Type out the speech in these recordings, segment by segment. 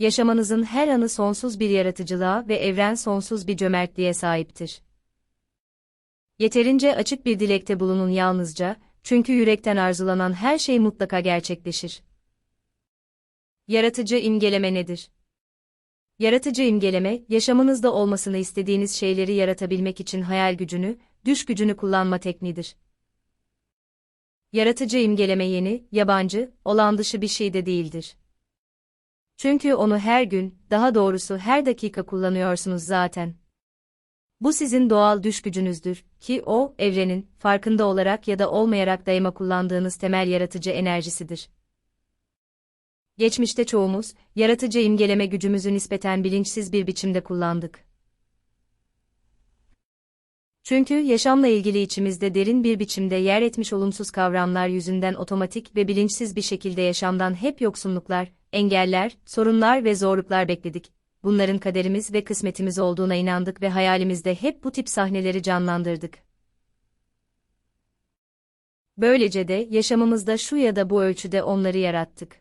Yaşamanızın her anı sonsuz bir yaratıcılığa ve evren sonsuz bir cömertliğe sahiptir. Yeterince açık bir dilekte bulunun yalnızca, çünkü yürekten arzulanan her şey mutlaka gerçekleşir. Yaratıcı imgeleme nedir? Yaratıcı imgeleme, yaşamınızda olmasını istediğiniz şeyleri yaratabilmek için hayal gücünü, düş gücünü kullanma tekniğidir. Yaratıcı imgeleme yeni, yabancı, olan dışı bir şey de değildir. Çünkü onu her gün, daha doğrusu her dakika kullanıyorsunuz zaten. Bu sizin doğal düş gücünüzdür ki o, evrenin, farkında olarak ya da olmayarak daima kullandığınız temel yaratıcı enerjisidir. Geçmişte çoğumuz, yaratıcı imgeleme gücümüzü nispeten bilinçsiz bir biçimde kullandık. Çünkü yaşamla ilgili içimizde derin bir biçimde yer etmiş olumsuz kavramlar yüzünden otomatik ve bilinçsiz bir şekilde yaşamdan hep yoksunluklar, engeller, sorunlar ve zorluklar bekledik. Bunların kaderimiz ve kısmetimiz olduğuna inandık ve hayalimizde hep bu tip sahneleri canlandırdık. Böylece de yaşamımızda şu ya da bu ölçüde onları yarattık.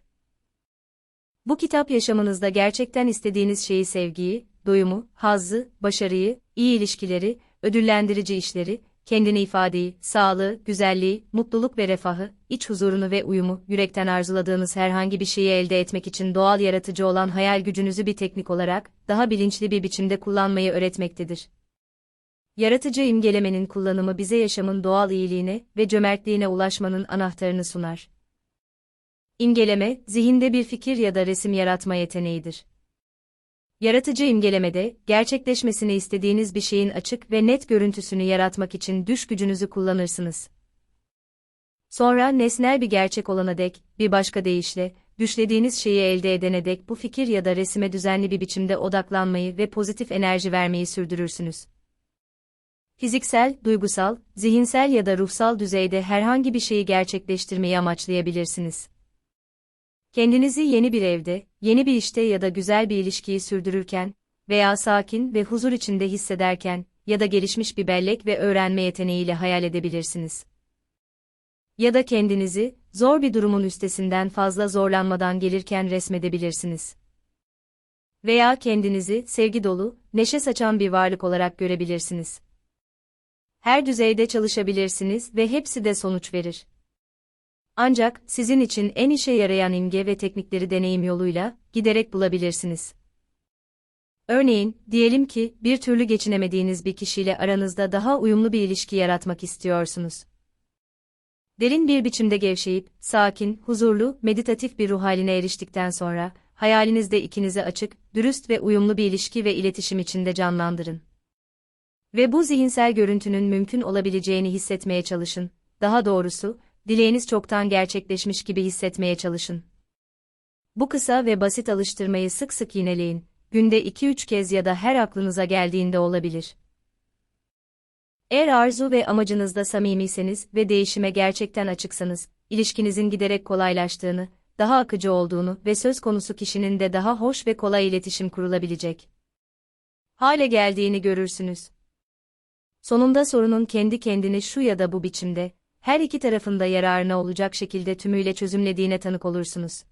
Bu kitap yaşamınızda gerçekten istediğiniz şeyi sevgiyi, doyumu, hazzı, başarıyı, iyi ilişkileri, ödüllendirici işleri, kendini ifadeyi, sağlığı, güzelliği, mutluluk ve refahı, iç huzurunu ve uyumu, yürekten arzuladığınız herhangi bir şeyi elde etmek için doğal yaratıcı olan hayal gücünüzü bir teknik olarak, daha bilinçli bir biçimde kullanmayı öğretmektedir. Yaratıcı imgelemenin kullanımı bize yaşamın doğal iyiliğine ve cömertliğine ulaşmanın anahtarını sunar. İmgeleme, zihinde bir fikir ya da resim yaratma yeteneğidir. Yaratıcı imgelemede, gerçekleşmesini istediğiniz bir şeyin açık ve net görüntüsünü yaratmak için düş gücünüzü kullanırsınız. Sonra nesnel bir gerçek olana dek, bir başka deyişle, düşlediğiniz şeyi elde edene dek bu fikir ya da resime düzenli bir biçimde odaklanmayı ve pozitif enerji vermeyi sürdürürsünüz. Fiziksel, duygusal, zihinsel ya da ruhsal düzeyde herhangi bir şeyi gerçekleştirmeyi amaçlayabilirsiniz. Kendinizi yeni bir evde, yeni bir işte ya da güzel bir ilişkiyi sürdürürken veya sakin ve huzur içinde hissederken ya da gelişmiş bir bellek ve öğrenme yeteneğiyle hayal edebilirsiniz. Ya da kendinizi zor bir durumun üstesinden fazla zorlanmadan gelirken resmedebilirsiniz. Veya kendinizi sevgi dolu, neşe saçan bir varlık olarak görebilirsiniz. Her düzeyde çalışabilirsiniz ve hepsi de sonuç verir. Ancak sizin için en işe yarayan imge ve teknikleri deneyim yoluyla giderek bulabilirsiniz. Örneğin, diyelim ki bir türlü geçinemediğiniz bir kişiyle aranızda daha uyumlu bir ilişki yaratmak istiyorsunuz. Derin bir biçimde gevşeyip, sakin, huzurlu, meditatif bir ruh haline eriştikten sonra, hayalinizde ikinize açık, dürüst ve uyumlu bir ilişki ve iletişim içinde canlandırın. Ve bu zihinsel görüntünün mümkün olabileceğini hissetmeye çalışın. Daha doğrusu, dileğiniz çoktan gerçekleşmiş gibi hissetmeye çalışın. Bu kısa ve basit alıştırmayı sık sık yineleyin, günde 2-3 kez ya da her aklınıza geldiğinde olabilir. Eğer arzu ve amacınızda samimiyseniz ve değişime gerçekten açıksanız, ilişkinizin giderek kolaylaştığını, daha akıcı olduğunu ve söz konusu kişinin de daha hoş ve kolay iletişim kurulabilecek hale geldiğini görürsünüz. Sonunda sorunun kendi kendini şu ya da bu biçimde, her iki tarafında yararına olacak şekilde tümüyle çözümlediğine tanık olursunuz.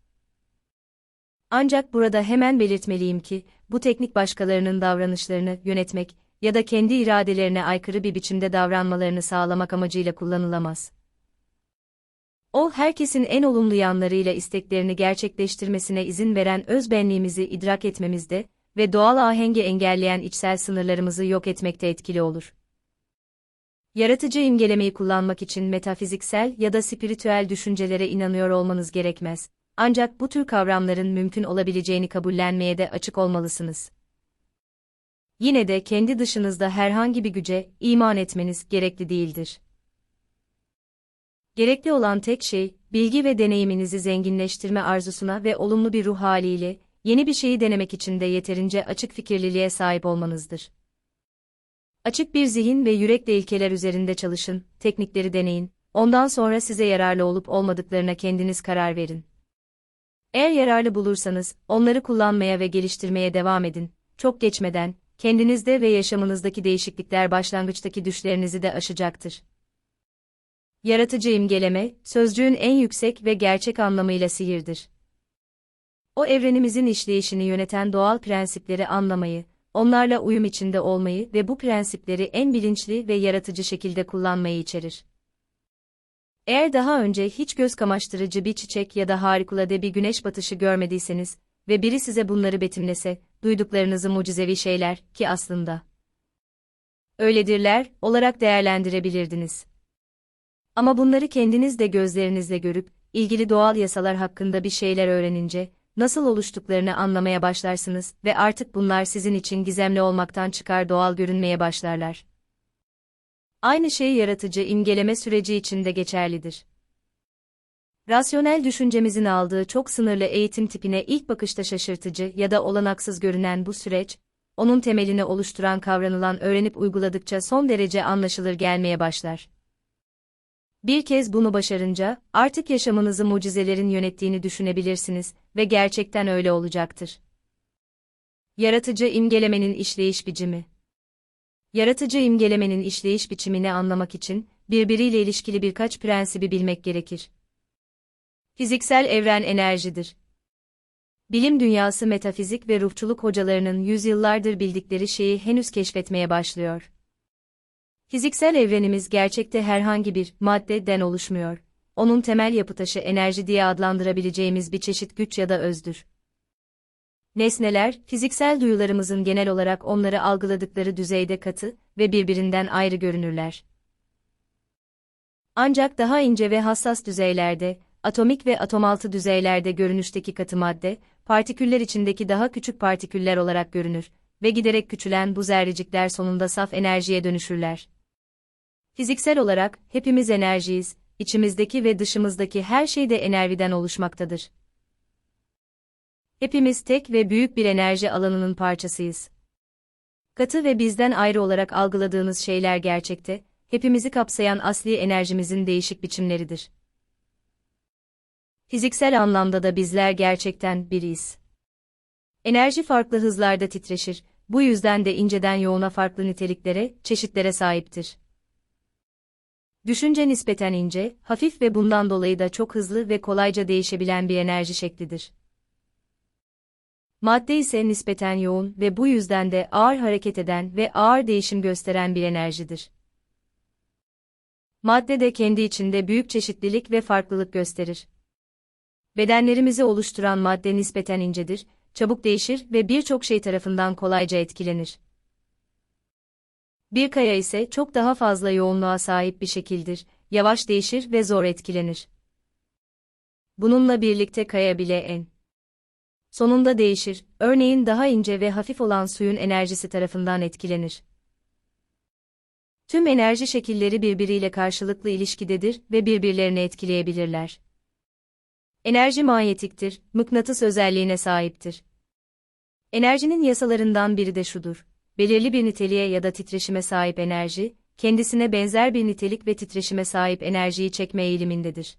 Ancak burada hemen belirtmeliyim ki, bu teknik başkalarının davranışlarını yönetmek ya da kendi iradelerine aykırı bir biçimde davranmalarını sağlamak amacıyla kullanılamaz. O, herkesin en olumlu yanlarıyla isteklerini gerçekleştirmesine izin veren özbenliğimizi idrak etmemizde ve doğal ahengi engelleyen içsel sınırlarımızı yok etmekte etkili olur. Yaratıcı imgelemeyi kullanmak için metafiziksel ya da spiritüel düşüncelere inanıyor olmanız gerekmez. Ancak bu tür kavramların mümkün olabileceğini kabullenmeye de açık olmalısınız. Yine de kendi dışınızda herhangi bir güce iman etmeniz gerekli değildir. Gerekli olan tek şey, bilgi ve deneyiminizi zenginleştirme arzusuna ve olumlu bir ruh haliyle, yeni bir şeyi denemek için de yeterince açık fikirliliğe sahip olmanızdır. Açık bir zihin ve yürekle ilkeler üzerinde çalışın, teknikleri deneyin, ondan sonra size yararlı olup olmadıklarına kendiniz karar verin. Eğer yararlı bulursanız, onları kullanmaya ve geliştirmeye devam edin, çok geçmeden, kendinizde ve yaşamınızdaki değişiklikler başlangıçtaki düşlerinizi de aşacaktır. Yaratıcı imgeleme, sözcüğün en yüksek ve gerçek anlamıyla sihirdir. O evrenimizin işleyişini yöneten doğal prensipleri anlamayı, onlarla uyum içinde olmayı ve bu prensipleri en bilinçli ve yaratıcı şekilde kullanmayı içerir. Eğer daha önce hiç göz kamaştırıcı bir çiçek ya da harikulade bir güneş batışı görmediyseniz ve biri size bunları betimlese, duyduklarınızı mucizevi şeyler ki aslında öyledirler olarak değerlendirebilirdiniz. Ama bunları kendiniz de gözlerinizle görüp, ilgili doğal yasalar hakkında bir şeyler öğrenince, nasıl oluştuklarını anlamaya başlarsınız ve artık bunlar sizin için gizemli olmaktan çıkar doğal görünmeye başlarlar. Aynı şey yaratıcı imgeleme süreci için de geçerlidir. Rasyonel düşüncemizin aldığı çok sınırlı eğitim tipine ilk bakışta şaşırtıcı ya da olanaksız görünen bu süreç, onun temelini oluşturan kavranılan öğrenip uyguladıkça son derece anlaşılır gelmeye başlar. Bir kez bunu başarınca, artık yaşamınızı mucizelerin yönettiğini düşünebilirsiniz ve gerçekten öyle olacaktır. Yaratıcı imgelemenin işleyiş biçimi Yaratıcı imgelemenin işleyiş biçimini anlamak için, birbiriyle ilişkili birkaç prensibi bilmek gerekir. Fiziksel evren enerjidir. Bilim dünyası metafizik ve ruhçuluk hocalarının yüzyıllardır bildikleri şeyi henüz keşfetmeye başlıyor. Fiziksel evrenimiz gerçekte herhangi bir maddeden oluşmuyor. Onun temel yapı taşı enerji diye adlandırabileceğimiz bir çeşit güç ya da özdür. Nesneler, fiziksel duyularımızın genel olarak onları algıladıkları düzeyde katı ve birbirinden ayrı görünürler. Ancak daha ince ve hassas düzeylerde, atomik ve atomaltı düzeylerde görünüşteki katı madde, partiküller içindeki daha küçük partiküller olarak görünür ve giderek küçülen bu zerrecikler sonunda saf enerjiye dönüşürler. Fiziksel olarak hepimiz enerjiyiz, içimizdeki ve dışımızdaki her şey de enerjiden oluşmaktadır. Hepimiz tek ve büyük bir enerji alanının parçasıyız. Katı ve bizden ayrı olarak algıladığınız şeyler gerçekte, hepimizi kapsayan asli enerjimizin değişik biçimleridir. Fiziksel anlamda da bizler gerçekten biriyiz. Enerji farklı hızlarda titreşir, bu yüzden de inceden yoğuna farklı niteliklere, çeşitlere sahiptir. Düşünce nispeten ince, hafif ve bundan dolayı da çok hızlı ve kolayca değişebilen bir enerji şeklidir. Madde ise nispeten yoğun ve bu yüzden de ağır hareket eden ve ağır değişim gösteren bir enerjidir. Madde de kendi içinde büyük çeşitlilik ve farklılık gösterir. Bedenlerimizi oluşturan madde nispeten incedir, çabuk değişir ve birçok şey tarafından kolayca etkilenir. Bir kaya ise çok daha fazla yoğunluğa sahip bir şekildir, yavaş değişir ve zor etkilenir. Bununla birlikte kaya bile en sonunda değişir, örneğin daha ince ve hafif olan suyun enerjisi tarafından etkilenir. Tüm enerji şekilleri birbiriyle karşılıklı ilişkidedir ve birbirlerini etkileyebilirler. Enerji manyetiktir, mıknatıs özelliğine sahiptir. Enerjinin yasalarından biri de şudur belirli bir niteliğe ya da titreşime sahip enerji, kendisine benzer bir nitelik ve titreşime sahip enerjiyi çekme eğilimindedir.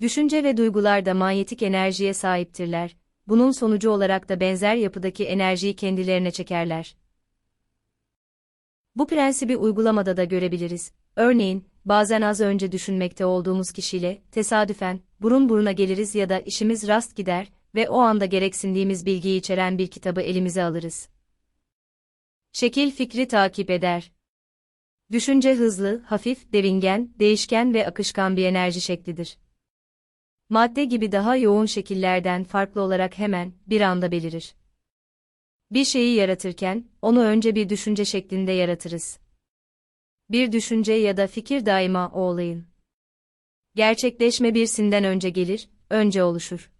Düşünce ve duygular da manyetik enerjiye sahiptirler, bunun sonucu olarak da benzer yapıdaki enerjiyi kendilerine çekerler. Bu prensibi uygulamada da görebiliriz. Örneğin, bazen az önce düşünmekte olduğumuz kişiyle, tesadüfen, burun buruna geliriz ya da işimiz rast gider ve o anda gereksindiğimiz bilgiyi içeren bir kitabı elimize alırız. Şekil fikri takip eder. Düşünce hızlı, hafif, devingen, değişken ve akışkan bir enerji şeklidir. Madde gibi daha yoğun şekillerden farklı olarak hemen, bir anda belirir. Bir şeyi yaratırken, onu önce bir düşünce şeklinde yaratırız. Bir düşünce ya da fikir daima o olayın. Gerçekleşme birsinden önce gelir, önce oluşur.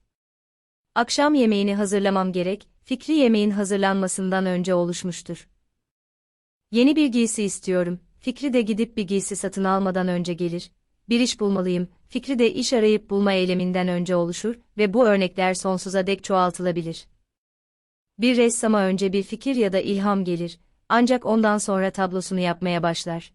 Akşam yemeğini hazırlamam gerek, fikri yemeğin hazırlanmasından önce oluşmuştur. Yeni bir giysi istiyorum. Fikri de gidip bir giysi satın almadan önce gelir. Bir iş bulmalıyım. Fikri de iş arayıp bulma eyleminden önce oluşur ve bu örnekler sonsuza dek çoğaltılabilir. Bir ressama önce bir fikir ya da ilham gelir, ancak ondan sonra tablosunu yapmaya başlar.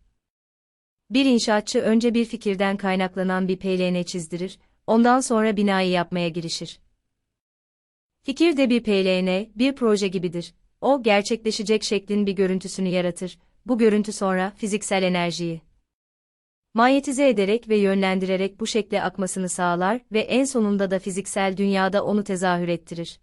Bir inşaatçı önce bir fikirden kaynaklanan bir PLN çizdirir, ondan sonra binayı yapmaya girişir. Fikir de bir PLN, bir proje gibidir o gerçekleşecek şeklin bir görüntüsünü yaratır. Bu görüntü sonra fiziksel enerjiyi Manyetize ederek ve yönlendirerek bu şekle akmasını sağlar ve en sonunda da fiziksel dünyada onu tezahür ettirir.